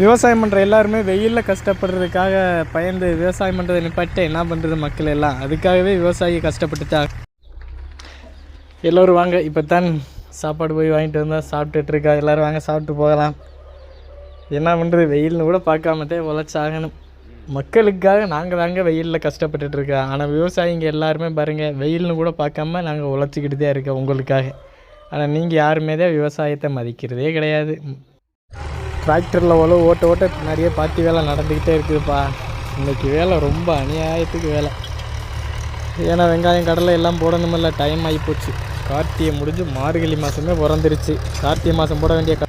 விவசாயம் பண்ணுற எல்லாருமே வெயிலில் கஷ்டப்படுறதுக்காக பயந்து விவசாயம் பண்ணுறதை நிப்பாட்டு என்ன பண்ணுறது மக்கள் எல்லாம்? அதுக்காகவே விவசாயி கஷ்டப்பட்டுட்டாங்க எல்லோரும் வாங்க இப்போ தான் சாப்பாடு போய் வாங்கிட்டு வந்தால் சாப்பிட்டுட்டுருக்கா எல்லோரும் வாங்க சாப்பிட்டு போகலாம். என்ன பண்ணுறது வெயில்னு கூட பார்க்காமத்தே உழைச்சாகணும். மக்களுக்காக நாங்கள் தாங்க வெயிலில் கஷ்டப்பட்டுட்டு இருக்கோம். ஆனால் விவசாயிங்க எல்லாருமே பாருங்கள் வெயில்னு கூட பார்க்காம நாங்கள் உழைச்சிக்கிட்டு தான் இருக்கோம் உங்களுக்காக. ஆனால் நீங்கள் யாருமே தான் விவசாயத்தை மதிக்கிறதே கிடையாது. டிராக்டரில் உழவு ஓட்ட ஓட்ட நிறைய பாத்தி வேலை நடந்துக்கிட்டே இருக்குதுப்பா. இன்றைக்கி வேலை ரொம்ப அநியாயத்துக்கு வேலை. ஏன்னா வெங்காயம் கடலை எல்லாம் போடணுமில்ல டைம் ஆகிப்போச்சு கார்த்திகை முடிஞ்சு மார்கழி மாதமே பிறந்துருச்சு. கார்த்திகை மாதம் போட வேண்டிய கா-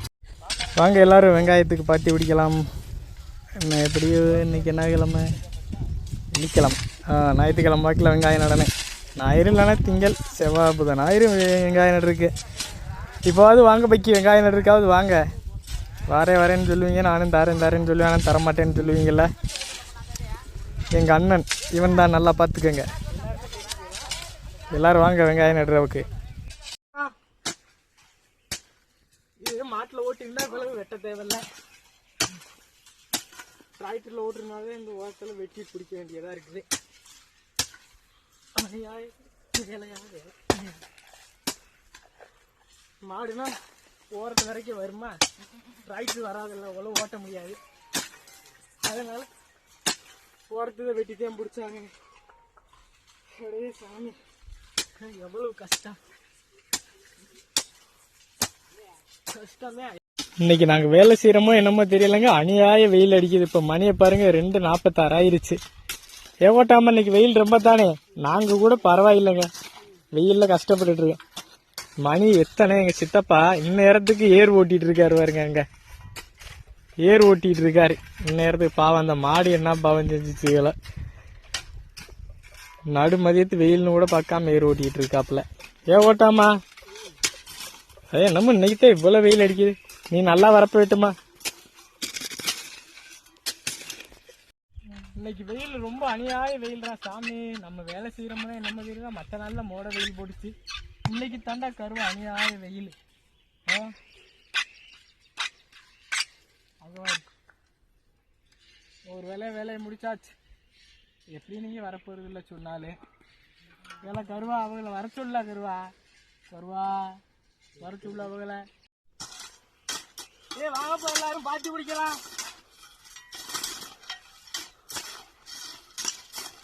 வாங்க எல்லாரும் வெங்காயத்துக்கு பாத்தி பிடிக்கலாம் என்ன எப்படியோ இன்னைக்கு என்ன கிழமை? வெள்ளிக்கிழமை. ஆ ஞாயிற்றுக்கிழமை வாக்கில் வெங்காயம் நடனேன் ஞாயிறு இல்லைனா திங்கள் செவ்வாய் புதன். ஞாயிறு வெங்காயம் நடுருக்கு இப்போவாது வாங்க பைக்கி வெங்காயம் நடுருக்காவது வாங்க. வரேன் வரேன்னு சொல்லுவீங்க நானும் தரேன் தரேன்னு சொல்லுவேன் ஆனால் தரமாட்டேன்னு சொல்லுவீங்கள்ல எங்கள் அண்ணன் இவன் தான் நல்லா பார்த்துக்கோங்க. எல்லாரும் வாங்க வெங்காயம் நடுறவுக்கு. இது மாட்டில் ஓட்டிங்கன்னா இவ்வளவு வெட்ட தேவையில்ல. டிராக்டரில் ஓட்டுறதுனாலே இந்த ஓரத்தில் வெட்டி பிடிக்க வேண்டியதாக இருக்குது. மாடுனா ஓரத்து வரைக்கும் வருமா? டிராக்டர் வராதில்ல அவ்வளோ ஓட்ட முடியாது. அதனால ஓரத்தை வெட்டித்தான் பிடிச்சாங்க. அடே சாமி எவ்வளவு கஷ்டம். கஷ்டமே இன்னைக்கு நாங்கள் வேலை செய்கிறோமோ என்னமோ தெரியலங்க. அநியாய வெயில் அடிக்குது. இப்போ மணியை பாருங்க ரெண்டு நாற்பத்தாறு ஆயிருச்சு. ஏவோட்டாம இன்னைக்கு வெயில் ரொம்ப தானே. நாங்கள் கூட பரவாயில்லைங்க. வெயிலில் கஷ்டப்பட்டுட்ருக்கோம் மணி எத்தனை? எங்கள் சித்தப்பா இந்நேரத்துக்கு ஏர் ஓட்டிட்டு இருக்காரு பாருங்க அங்க. ஏர் ஓட்டிட்டு இருக்காரு. இந்நேரத்துக்கு பாவம் அந்த மாடு என்ன பாவம் செஞ்சுச்சுகளோ நடு மதியத்து வெயில்னு கூட பார்க்காம ஏர் ஓட்டிட்டு இருக்காப்புல. ஏ ஓட்டாமா அதே நம்ம இன்னைக்குதான் தான் இவ்வளோ வெயில் அடிக்குது. நீ நல்லா வரப்ப விட்டுமா இன்னைக்கு வெயில் ரொம்ப அநியாய வெயில் தான் சாமி. நம்ம வேலை செய்யறோம்னா நம்ம வெயில் தான்? மற்ற நாளில் மோட வெயில் போட்டுச்சு. இன்னைக்கு தாண்டா கருவா? அணியாய வெயில். ஆ? அங்கே ஒரு வேலை வேலையை முடிச்சாச்சு. எப்படி நீங்கள் வரப்போறது இல்லை சொன்னாலே. வேலை கருவா அவங்கள வர சொல்ல கருவா. கருவா வர சொல்ல அவங்கள. ஏ வாங்கப்பா எல்லாரும் பாத்தி குடிக்கலாம்.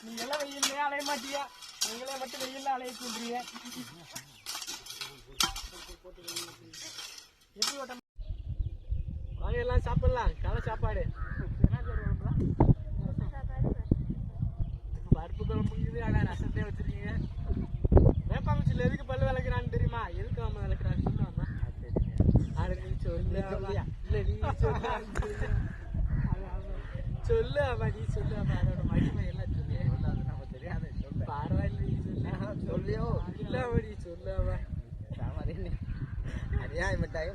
நீங்க எல்லாம் வெயிலே அலைய மாட்டியா? நீங்களே மட்டும் வெயில்ல அலைய சொல்றீங்க. எப்படி ஓட்டம் வாங்க எல்லாம் சாப்பிடலாம். காலை சாப்பாடு. பருப்பு குழம்பு இருக்குது ஆனால் ரசத்தையே வச்சிருக்கீங்க. வேப்பாங்குச்சியில் எதுக்கு பல்லு விளக்குறான்னு தெரியுமா? எதுக்கு அவன் விளக்குறான்னு நீ சொல்லு அவன். நீ சொல்லு அவன். அதோட மகிமை எல்லாம் சொல்லு? பரவாயில்ல நீ சொல்லு. சொல்லியோ? இல்ல அவன் நீ சொல்லு அவன். ન્યાય મટાય